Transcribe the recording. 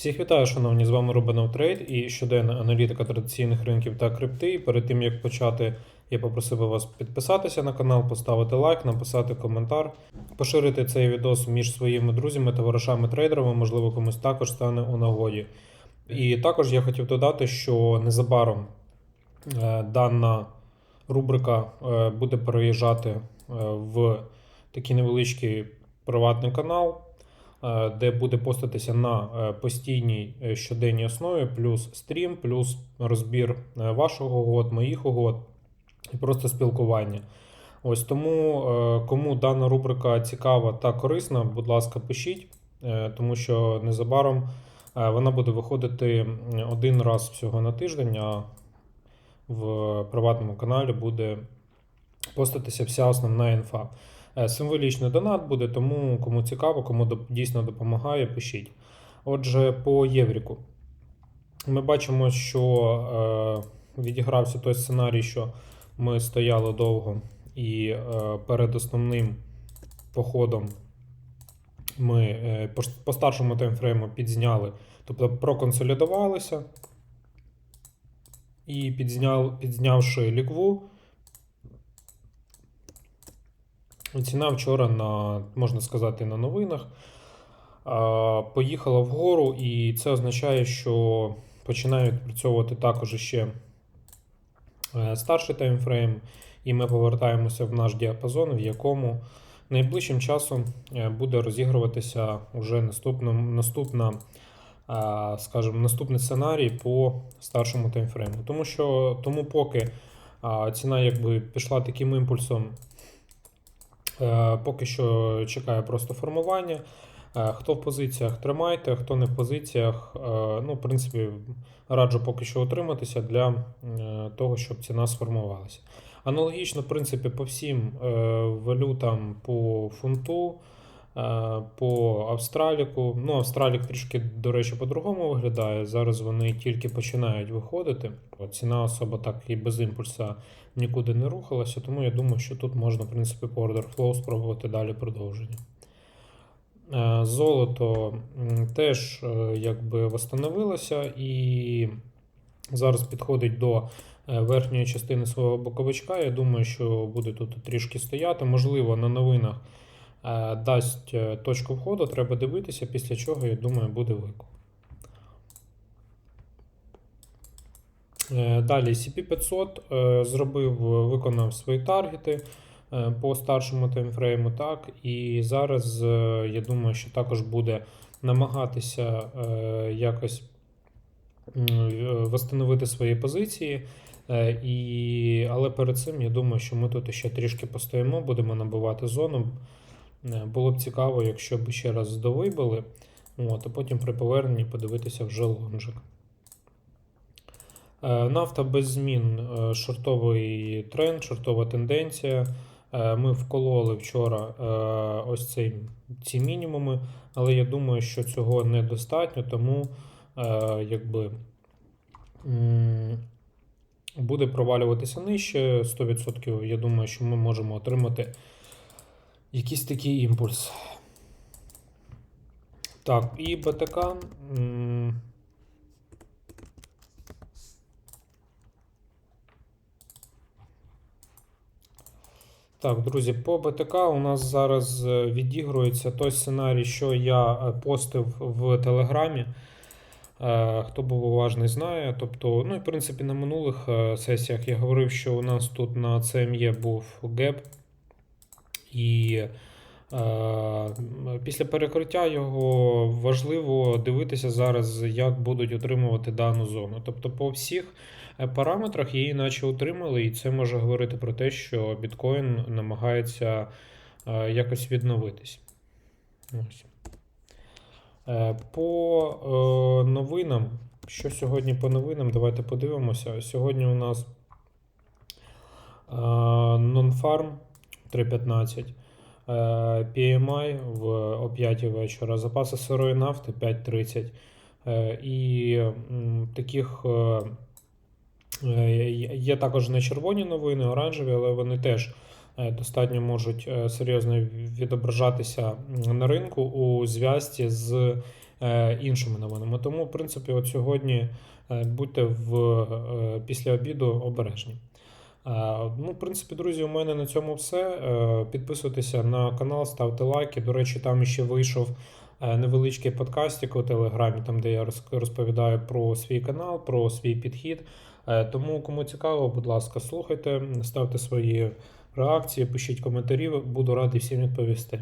Всіх вітаю, шановні, з вами Рубанов Трейд і щоденна аналітика традиційних ринків та крипти. І перед тим як почати, я попросив вас підписатися на канал, поставити лайк, написати коментар, поширити цей відос між своїми друзями, товаришами трейдерами, можливо, комусь також стане у нагоді. І також я хотів додати, що незабаром е, дана рубрика е, буде переїжджати е, в такий невеличкий приватний канал, де буде постатися на е, постійній е, щоденній основі, плюс стрім, плюс розбір е, вашого угод, моїх угод і просто спілкування. Ось тому, е, кому дана рубрика цікава та корисна, будь ласка, пишіть, е, тому що незабаром е, вона буде виходити один раз всього на тиждень, а в приватному каналі буде постатися вся основна інфа. Е, Символічний донат буде, тому кому цікаво, кому дійсно допомагає, пишіть. Отже, по Євріку. Ми бачимо, що е, відігрався той сценарій, що ми стояли довго, і е, перед основним походом ми по старшому таймфрейму підзняли, тобто проконсолідувалися і підзняв, підзнявши лікву, Ціна вчора на, можна сказати, на новинах поїхала вгору, і це означає, що починає відпрацьовувати також ще е, старший таймфрейм, і ми повертаємося в наш діапазон, в якому найближчим часом е, буде розігруватися уже наступна, наступна, скажімо, наступний сценарій по старшому таймфрейму. Тому що тому поки ціна якби пішла таким імпульсом. Е, Поки що чекає просто формування. Е, Хто в позиціях тримайте, хто не в позиціях, е, ну, в принципі, раджу поки що утриматися для того, щоб ціна сформувалася. Аналогічно, в принципі, по всім валютам по фунту, по Австраліку. Ну, Австралік трішки, до речі, по-другому виглядає. Зараз вони тільки починають виходити. Ціна особа так і без імпульса нікуди не рухалася, тому я думаю, що тут можна, в принципі, по order flow спробувати далі продовження. Е, Золото теж е, якби восстановилося і зараз підходить до е, верхньої частини свого боковичка. Я думаю, що буде тут трішки стояти. Можливо, на новинах е, дасть е, точку входу, треба дивитися, після чого, я думаю, буде викуп. Е, Далі CP500 е, зробив, виконав свої таргети е, по старшому таймфрейму, так, і зараз е, я думаю, що також буде намагатися е, якось е, свої позиції. Е, І, але перед цим я думаю, що ми тут ще трішки постоїмо, будемо набивати зону. Е, Було б цікаво, якщо б ще раз здовибили, от, а потім при поверненні подивитися вже лонжик. Е, Нафта без змін, е, шортовий тренд, шортова тенденція. Ми вкололи вчора ось цей, ці мінімуми, але я думаю, що цього недостатньо, тому якби буде провалюватися нижче 100%. Я думаю, що ми можемо отримати якийсь такий імпульс. Так, і БТК. Так, друзі, по БТК у нас зараз е, відігрується той сценарій, що я е, постив в Телеграмі. Е, Хто був уважний, знає. Тобто, ну і в принципі на минулих сесіях я говорив, що у нас тут на CME був геп. І е, після перекриття його важливо дивитися зараз, як будуть отримувати дану зону. Тобто, по всіх е, параметрах її наче утримали, і це може говорити про те, що біткоін намагається е, якось відновитись. Ось. По новинам, що сьогодні по новинам, давайте подивимося. Сьогодні у нас Non-Farm 3.15. Е, PMI в о 5 вечора, запаси сирої нафти 5.30. Е, І таких е, є також не червоні новини, оранжеві, але вони теж достатньо можуть серйозно відображатися на ринку у зв'язці з іншими новинами. Тому, в принципі, от сьогодні будьте в, після обіду обережні. Е, Ну, в принципі, друзі, у мене на цьому все. Е, Підписуйтеся на канал, ставте лайки. До речі, там ще вийшов е, невеличкий подкастик у Телеграмі, там де я розповідаю про свій канал, про свій підхід. Тому, кому цікаво, будь ласка, слухайте, ставте свої реакції, пишіть коментарі. Буду радий всім відповісти.